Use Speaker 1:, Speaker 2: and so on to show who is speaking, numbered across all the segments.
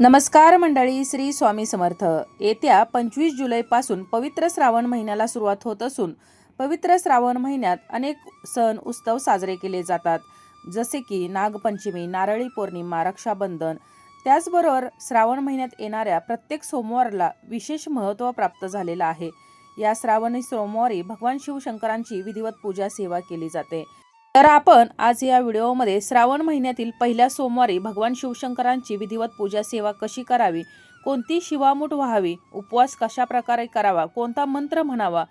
Speaker 1: नमस्कार मंडळी श्री स्वामी समर्थ. येत्या पंचवीस जुलैपासून पवित्र श्रावण महिन्याला सुरुवात होत असून पवित्र श्रावण महिन्यात अनेक सण उत्सव साजरे केले जातात. जसे की नागपंचमी नारळी पौर्णिमा रक्षाबंधन. त्याचबरोबर श्रावण महिन्यात येणाऱ्या प्रत्येक सोमवारला विशेष महत्त्व प्राप्त झालेलं आहे. या श्रावणी सोमवारी भगवान शिवशंकरांची विधिवत पूजा सेवा केली जाते. तर आपण आज या व्हिडिओमध्ये श्रावण महिन्यातील पहिल्या सोमवारी भगवान शिवशंकरांची विधिवत पूजा सेवा कशी करावी? कोणती शिवामूठ व्हावी? उपवास कशा प्रकारे करावा? कोणता मंत्र म्हणावा?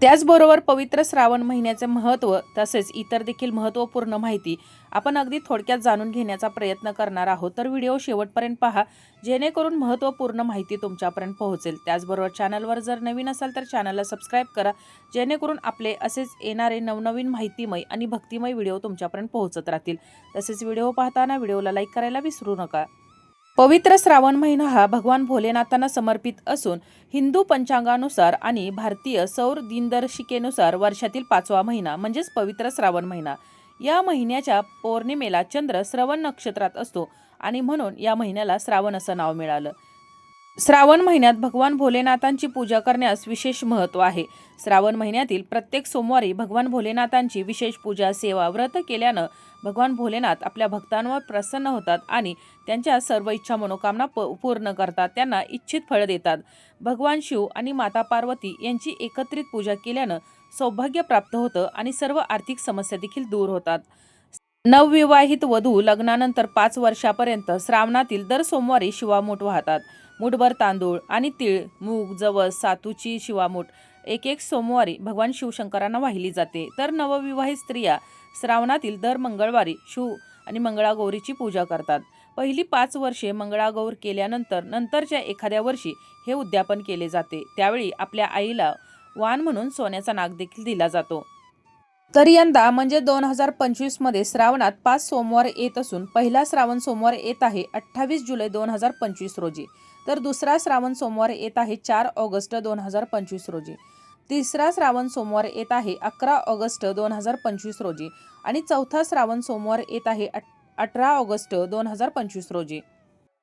Speaker 1: त्याचबरोबर पवित्र श्रावण महिन्याचे महत्त्व तसेच इतर देखील महत्त्वपूर्ण माहिती आपण अगदी थोडक्यात जाणून घेण्याचा प्रयत्न करणार आहोत. तर व्हिडिओ शेवटपर्यंत पहा. जेणेकरून महत्त्वपूर्ण माहिती तुमच्यापर्यंत पोहोचेल. त्याचबरोबर चॅनलवर जर नवीन असाल तर चॅनलला सबस्क्राईब करा. जेणेकरून आपले असेच येणारे नवनवीन माहितीमय आणि भक्तिमय व्हिडिओ तुमच्यापर्यंत पोहोचत राहतील. तसेच व्हिडिओ पाहताना व्हिडिओला लाईक करायला विसरू नका. पवित्र श्रावण महिना हा भगवान भोलेनाथांना समर्पित असून हिंदू पंचांगानुसार आणि भारतीय सौर दिनदर्शिकेनुसार वर्षातील पाचवा महिना म्हणजेच पवित्र श्रावण महिना. या महिन्याच्या पौर्णिमेला चंद्र श्रवण नक्षत्रात असतो आणि म्हणून या महिन्याला श्रावण असं नाव मिळालं. श्रावण महिन्यात भगवान भोलेनाथांची पूजा करण्यास विशेष महत्त्व आहे. श्रावण महिन्यातील प्रत्येक सोमवारी भगवान भोलेनाथांची विशेष पूजा सेवा व्रत केल्यानं भगवान भोलेनाथ आपल्या भक्तांवर प्रसन्न होतात आणि त्यांच्या सर्व इच्छा मनोकामना प पूर्ण करतात. त्यांना इच्छित फळ देतात. भगवान शिव आणि माता पार्वती यांची एकत्रित पूजा केल्यानं सौभाग्य प्राप्त होतं आणि सर्व आर्थिक समस्या देखील दूर होतात. नवविवाहित वधू लग्नानंतर पाच वर्षापर्यंत श्रावणातील दर सोमवारी शिवामूठ वाहतात. मूठभर तांदूळ आणि तीळ मूग जवस सातूची शिवामूठ एक एक सोमवारी भगवान शिवशंकरांना वाहिली जाते. तर नवविवाहित स्त्रिया श्रावणातील दर मंगळवारी शिव आणि मंगळागौरीची पूजा करतात. पहिली पाच वर्षे मंगळागौर केल्यानंतर नंतरच्या एखाद्या वर्षी हे उद्यापन केले जाते. त्यावेळी आपल्या आईला वाण म्हणून सोन्याचा नाग देखील दिला जातो. तर यंदा म्हणजे दोन हजार पंचवीसमध्ये श्रावणात पाच सोमवार येत असून पहिला श्रावण सोमवार येत आहे अठ्ठावीस जुलै दोन हजार पंचवीस रोजी. तर दुसरा श्रावण सोमवार येत आहे चार ऑगस्ट दोन हजार पंचवीस रोजी. तिसरा श्रावण सोमवार येत आहे अकरा ऑगस्ट दोन हजार पंचवीस रोजी आणि चौथा श्रावण सोमवार येत आहे अठरा ऑगस्ट दोन हजार पंचवीस रोजी.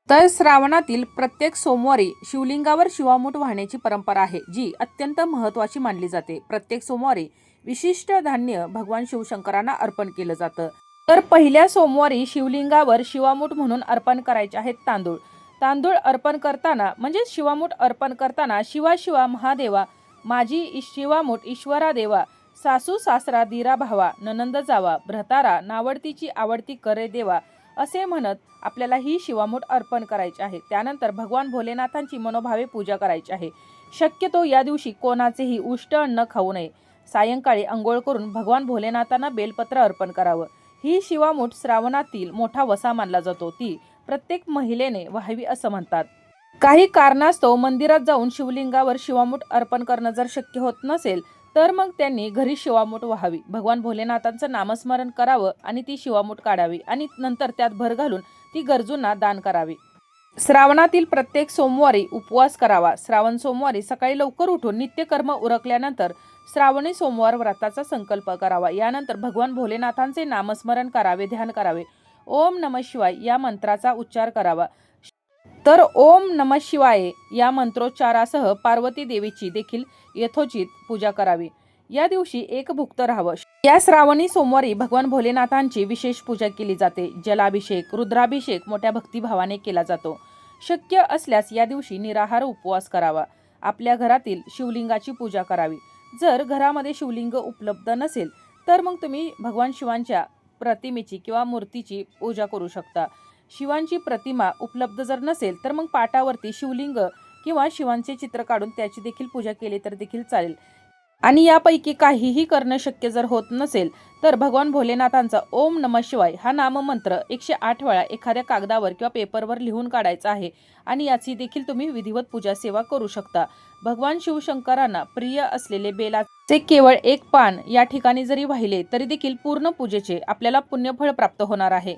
Speaker 1: तर श्रावणातील प्रत्येक सोमवारी शिवलिंगावर शिवामूठ वाहण्याची परंपरा आहे जी अत्यंत महत्त्वाची मानली जाते. प्रत्येक सोमवारी विशिष्ट धान्य भगवान शिवशंकरांना अर्पण केलं जातं. तर पहिल्या सोमवारी शिवलिंगावर शिवामूठ म्हणून अर्पण करायचे आहेत तांदूळ. तांदूळ अर्पण करताना म्हणजे शिवामूठ अर्पण करताना शिवा शिवा महादेवा माझी शिवामूठ ईश्वरा देवा सासू सासरा दिरा भावा ननंद जावा भ्रतारा नावडतीची आवडती करे देवा असे म्हणत आपल्याला ही शिवामूठ अर्पण करायची आहे. त्यानंतर भगवान भोलेनाथांची मनोभावे पूजा करायची आहे. शक्यतो या दिवशी कोणाचेही उष्ट अन्न खाऊ नये. सायंकाळी अंघोळ करून भगवान भोलेनाथांना बेलपत्र अर्पण करावं. ही शिवामूठ श्रावणातील मोठा वसा मानला जातो. ती प्रत्येक महिलेने व्हावी असं म्हणतात. काही कारणास्तव मंदिरात जाऊन शिवलिंगावर शिवामूठ अर्पण करणं जर शक्य होत नसेल तर मग त्यांनी घरी शिवामूठ व्हावी. भगवान भोलेनाथांचं नामस्मरण करावं आणि ती शिवामूठ काढावी आणि नंतर त्यात भर घालून ती गरजूंना दान करावी. श्रावणातील प्रत्येक सोमवारी उपवास करावा. श्रावण सोमवारी सकाळी लवकर उठून नित्यकर्म उरकल्यानंतर श्रावणी सोमवार व्रताचा संकल्प करावा. यानंतर भगवान भोलेनाथांचे नामस्मरण करावे ध्यान करावे. ओम नम शिवाय या मंत्राचा उच्चार करावा. तर ओम नम शिवाय या मंत्रोच्चारासह पार्वती देवीची देखील यथोचित पूजा करावी. या दिवशी एक भुक्त राहावं. या श्रावणी सोमवारी भगवान भोलेनाथांची विशेष पूजा केली जाते. जलाभिषेक रुद्राभिषेक मोठ्या भक्तिभावाने केला जातो. शक्य असल्यास या दिवशी निराहार उपवास करावा. आपल्या घरातील शिवलिंगाची पूजा करावी. जर घरामध्ये शिवलिंग उपलब्ध नसेल तर मग तुम्ही भगवान शिवांच्या प्रतिमेची किंवा मूर्तीची पूजा करू शकता. शिवांची प्रतिमा उपलब्ध जर नसेल तर मग पाटावरती शिवलिंग किंवा शिवांचे चित्र काढून त्याची देखील पूजा केली तर देखील चालेल. आणि यापैकी काहीही करणं शक्य जर होत नसेल तर भगवान भोलेनाथांचा ओम नम शिवाय हा नाममंत्र एकशे आठ वेळा एखाद्या कागदावर किंवा पेपरवर लिहून काढायचा आहे आणि याची देखील तुम्ही विधिवत पूजा सेवा करू शकता. भगवान शिवशंकरांना प्रिय असलेले बेलाचे केवळ एक पान या ठिकाणी जरी वाहिले तरी देखील पूर्ण पूजेचे आपल्याला पुण्यफळ प्राप्त होणार आहे.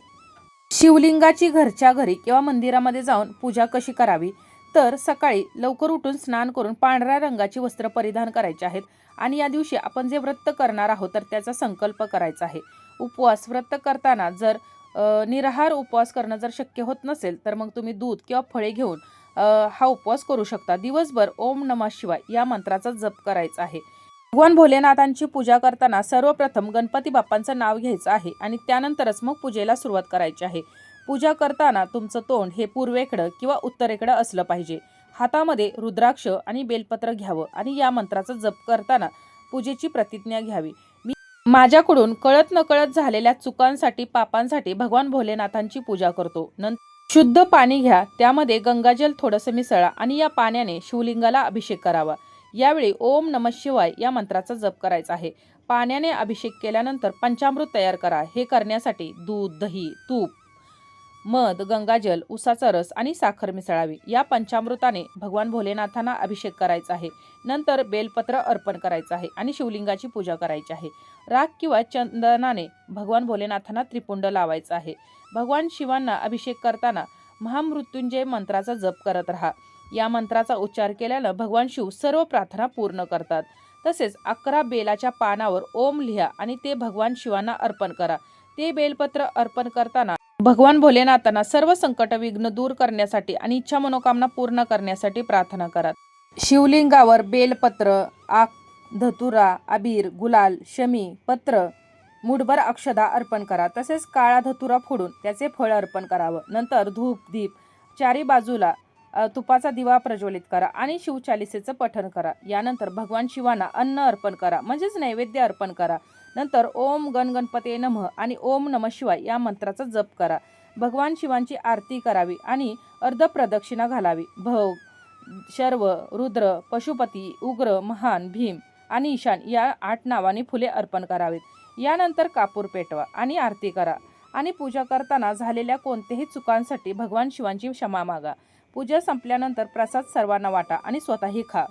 Speaker 1: शिवलिंगाची घरच्या घरी किंवा मंदिरामध्ये जाऊन पूजा कशी करावी? तर सकाळी लवकर उठून स्नान करून पांढऱ्या रंगाची वस्त्र परिधान करायचे आहेत. आणि या दिवशी आपण जे व्रत करणार आहोत तर त्याचा संकल्प करायचा आहे. उपवास व्रत करताना जर निराहार उपवास करणं जर शक्य होत नसेल तर मग तुम्ही दूध किंवा फळे घेऊन हा उपवास करू शकता. दिवसभर ओम नमः शिवाय या मंत्राचा जप करायचा आहे. भगवान भोलेनाथांची पूजा करताना सर्वप्रथम गणपती बाप्पांचं नाव घ्यायचं आहे आणि त्यानंतरच मग पूजेला सुरुवात करायची आहे. पूजा करताना तुमचं तोंड हे पूर्वेकडं किंवा उत्तरेकडं असलं पाहिजे. हातामध्ये रुद्राक्ष आणि बेलपत्र घ्यावं आणि या मंत्राचा जप करताना पूजेची प्रतिज्ञा घ्यावी. मी माझ्याकडून कळत नकळत झालेल्या चुकांसाठी पापांसाठी भगवान भोलेनाथांची पूजा करतो. नंतर शुद्ध पाणी घ्या त्यामध्ये गंगाजल थोडंसं मिसळा आणि या पाण्याने शिवलिंगाला अभिषेक करावा. यावेळी ओम नम शिवाय या मंत्राचा जप करायचा आहे. पाण्याने अभिषेक केल्यानंतर पंचामृत तयार करा. हे करण्यासाठी दूध दही तूप मध गंगाजल उसाचा रस आणि साखर मिसळावी. या पंचामृताने भगवान भोलेनाथांना अभिषेक करायचा आहे. नंतर बेलपत्र अर्पण करायचं आहे आणि शिवलिंगाची पूजा करायची आहे. राख किंवा चंदनाने भगवान भोलेनाथांना त्रिपुंड लावायचा आहे. भगवान शिवांना अभिषेक करताना महामृत्युंजय मंत्राचा जप करत राहा. या मंत्राचा उच्चार केल्यानं भगवान शिव सर्व प्रार्थना पूर्ण करतात. तसेच अकरा बेलाच्या पानावर ओम लिहा आणि ते भगवान शिवांना अर्पण करा. ते बेलपत्र अर्पण करताना भगवान भोलेनाथांना सर्व संकट विघ्न दूर करण्यासाठी आणि इच्छा मनोकामना पूर्ण करण्यासाठी प्रार्थना करा शिवलिंगावर बेलपत्र आक धतुरा अबीर गुलाल शमी पत्र मुठभर अक्षदा अर्पण करा. तसेच काळा धतुरा फोडून त्याचे फळ अर्पण करावं. नंतर धूप दीप चारी बाजूला तुपाचा दिवा प्रज्वलित करा आणि शिवचालिसेचं पठण करा. यानंतर भगवान शिवांना अन्न अर्पण करा. म्हणजेच नैवेद्य अर्पण करा. नंतर ओम गण गणपते नमः आणि ओम नम शिवाय या मंत्राचा जप करा. भगवान शिवांची आरती करावी आणि अर्धप्रदक्षिणा घालावी. भोग शर्व रुद्र पशुपती उग्र महान भीम आणि ईशान या आठ नावाने फुले अर्पण करावीत. यानंतर कापूर पेटवा आणि आरती करा आणि पूजा करताना झालेल्या कोणत्याही चुकांसाठी भगवान शिवांची क्षमा मागा. पूजा संपल्यानंतर प्रसाद सर्वांना वाटा आणि स्वतःही खा.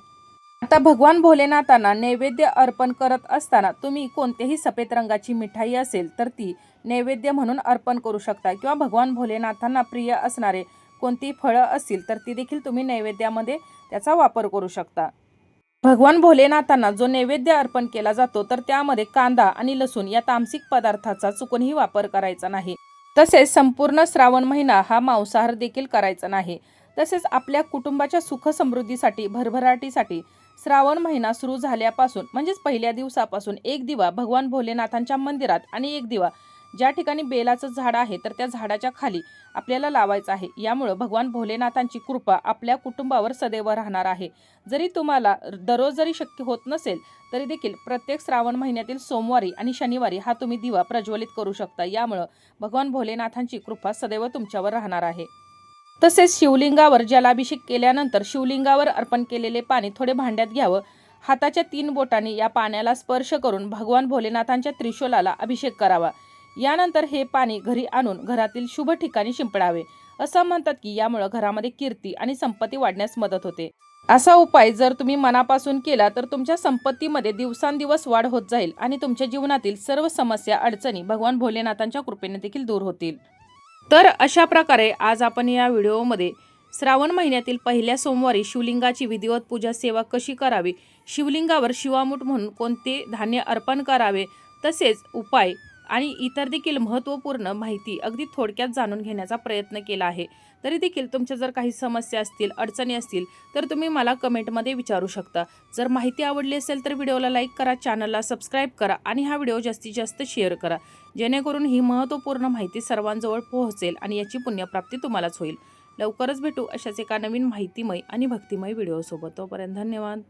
Speaker 1: आता भगवान भोलेनाथांना नैवेद्य अर्पण करत असताना तुम्ही कोणत्याही सफेद रंगाची मिठाई असेल तर ती नैवेद्य म्हणून अर्पण करू शकता. किंवा भगवान भोलेनाथांना प्रिय असणारे कोणती फळं असतील तर ती देखील तुम्ही नैवेद्यामध्ये त्याचा वापर करू शकता. भगवान भोलेनाथांना जो नैवेद्य अर्पण केला जातो तर त्यामध्ये कांदा आणि लसूण या तामसिक पदार्थाचा चुकूनही वापर करायचा नाही. तसेच संपूर्ण श्रावण महिना हा मांसाहार देखील करायचा नाही. तसेच आपल्या कुटुंबाच्या सुख समृद्धीसाठी भरभराटीसाठी श्रावण महिना सुरू झाल्यापासून म्हणजेच पहिल्या दिवसापासून एक दिवा भगवान भोलेनाथांच्या मंदिरात आणि एक दिवा ज्या ठिकाणी बेलाचं झाड आहे तर त्या झाडाच्या खाली आपल्याला लावायचं आहे. यामुळं भगवान भोलेनाथांची कृपा आपल्या कुटुंबावर सदैव राहणार आहे. जरी तुम्हाला दररोज जरी शक्य होत नसेल तरी देखील प्रत्येक श्रावण महिन्यातील सोमवारी आणि शनिवारी हा तुम्ही दिवा प्रज्वलित करू शकता. यामुळं भगवान भोलेनाथांची कृपा सदैव तुमच्यावर राहणार आहे. तसेच शिवलिंगावर जलाभिषेक केल्यानंतर शिवलिंगावर अर्पण केलेले पाणी थोडे भांड्यात घ्यावं. हाताच्या तीन बोटांनी या पाण्याला स्पर्श करून भगवान भोलेनाथांच्या त्रिशूलाला अभिषेक करावा. यानंतर हे पाणी घरी आणून घरातील शुभ ठिकाणी शिंपडावे. असं म्हणतात की यामुळं घरामध्ये कीर्ती आणि संपत्ती वाढण्यास मदत होते. असा उपाय जर तुम्ही मनापासून केला तर तुमच्या संपत्तीमध्ये दिवसांदिवस वाढ होत जाईल आणि तुमच्या जीवनातील सर्व समस्या अडचणी भगवान भोलेनाथांच्या कृपेने देखील दूर होतील. तर अशा प्रकारे आज आपण या व्हिडिओमध्ये श्रावण महिन्यातील पहिल्या सोमवारी शिवलिंगाची विधिवत पूजा सेवा कशी करावी शिवलिंगावर शिवामूठ म्हणून कोणते धान्य अर्पण करावे तसेच उपाय आणि इतर देखील महत्त्वपूर्ण माहिती अगदी थोडक्यात जाणून घेण्याचा प्रयत्न केला आहे. तरी देखील तुमच्या जर काही समस्या असतील अडचणी असतील तर तुम्ही मला कमेंटमध्ये विचारू शकता. जर माहिती आवडली असेल तर व्हिडिओला लाईक करा चॅनलला सबस्क्राईब करा आणि हा व्हिडिओ जास्तीत जास्त शेअर करा. जेणेकरून ही महत्त्वपूर्ण माहिती सर्वांजवळ पोहोचेल आणि याची पुण्यप्राप्ती तुम्हालाच होईल. लवकरच भेटू अशाच एका नवीन माहितीमय आणि भक्तिमय व्हिडिओसोबत. तोपर्यंत धन्यवाद.